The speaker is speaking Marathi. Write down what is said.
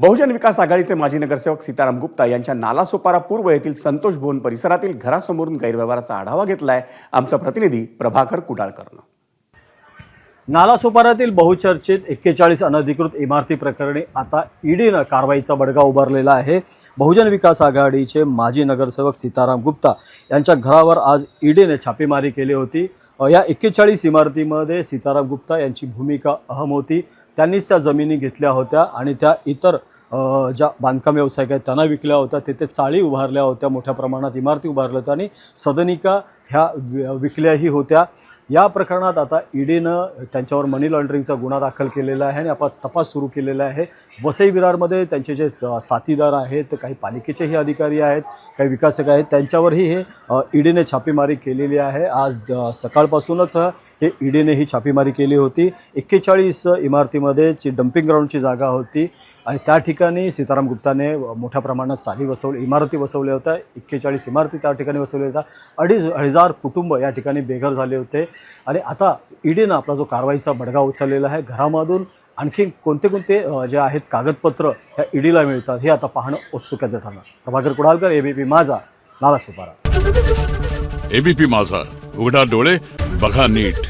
बहुजन विकास आघाडीचे माजी नगरसेवक सीताराम गुप्ता यांच्या नालासोपारा पूर्व येथील संतोष भुवन परिसरातील घरासमोरून गैरव्यवहाराचा आढावा घेतलाय. आमचा प्रतिनिधी प्रभाकर कुडाळकरनं. नालासोपाऱ्यातील बहुचर्चित एक्केचाळीस अनधिकृत इमारती प्रकरणी आता ईडीनं कारवाईचा बडगा उभारलेला आहे. बहुजन विकास आघाडीचे माजी नगरसेवक सीताराम गुप्ता यांच्या घरावर आज ईडीने छापेमारी केली होती. या एक्केचाळीस इमारतीमध्ये सीताराम गुप्ता यांची भूमिका अहम होती. त्यांनीच त्या जमिनी घेतल्या होत्या आणि त्या इतर ज्या बांधकाम व्यावसायिक आहेत त्यांना विकल्या होत्या. तिथे चाळी उभारल्या होत्या मोठ्या प्रमाणात इमारती उभारल्या होत्या आणि सदनिका ह्या विकल्याही होत्या. या प्रकरणात आता ईडीनं त्यांच्यावर मनी लॉन्ड्रिंगचा गुन्हा दाखल केलेला आहे आणि आपण तपास सुरू केलेला आहे. वसई विरारमध्ये त्यांचे जे साथीदार आहेत काही पालिकेचेही अधिकारी आहेत काही विकासक आहेत त्यांच्यावरही हे ईडीने छापेमारी केलेली आहे. आज सकाळपासूनच हे ईडीने ही छापेमारी केली होती. एक्केचाळीस इमारतीमध्ये जी डम्पिंग ग्राउंडची जागा होती आणि त्या ठिकाणी ठिकाणी सीताराम गुप्ताने मोठ्या प्रमाणात चाली बसवली इमारती बसवल्या होत्या एक्केचाळीस इमारती त्या ठिकाणी बसवल्या होत्या. अडीच हजार कुटुंब या ठिकाणी बेघर झाले होते. आणि आता ईडीनं आपला जो कारवाईचा बडगा उचललेला आहे घरामधून आणखी कोणते कोणते जे आहेत कागदपत्र ह्या ईडीला मिळतात हे आता पाहणं उत्सुक्याचं ठरणार. प्रभाकर कुडालकर एबीपी माझा नाला सुपारा एबीपी माझा उघडा डोळे बघा नीट.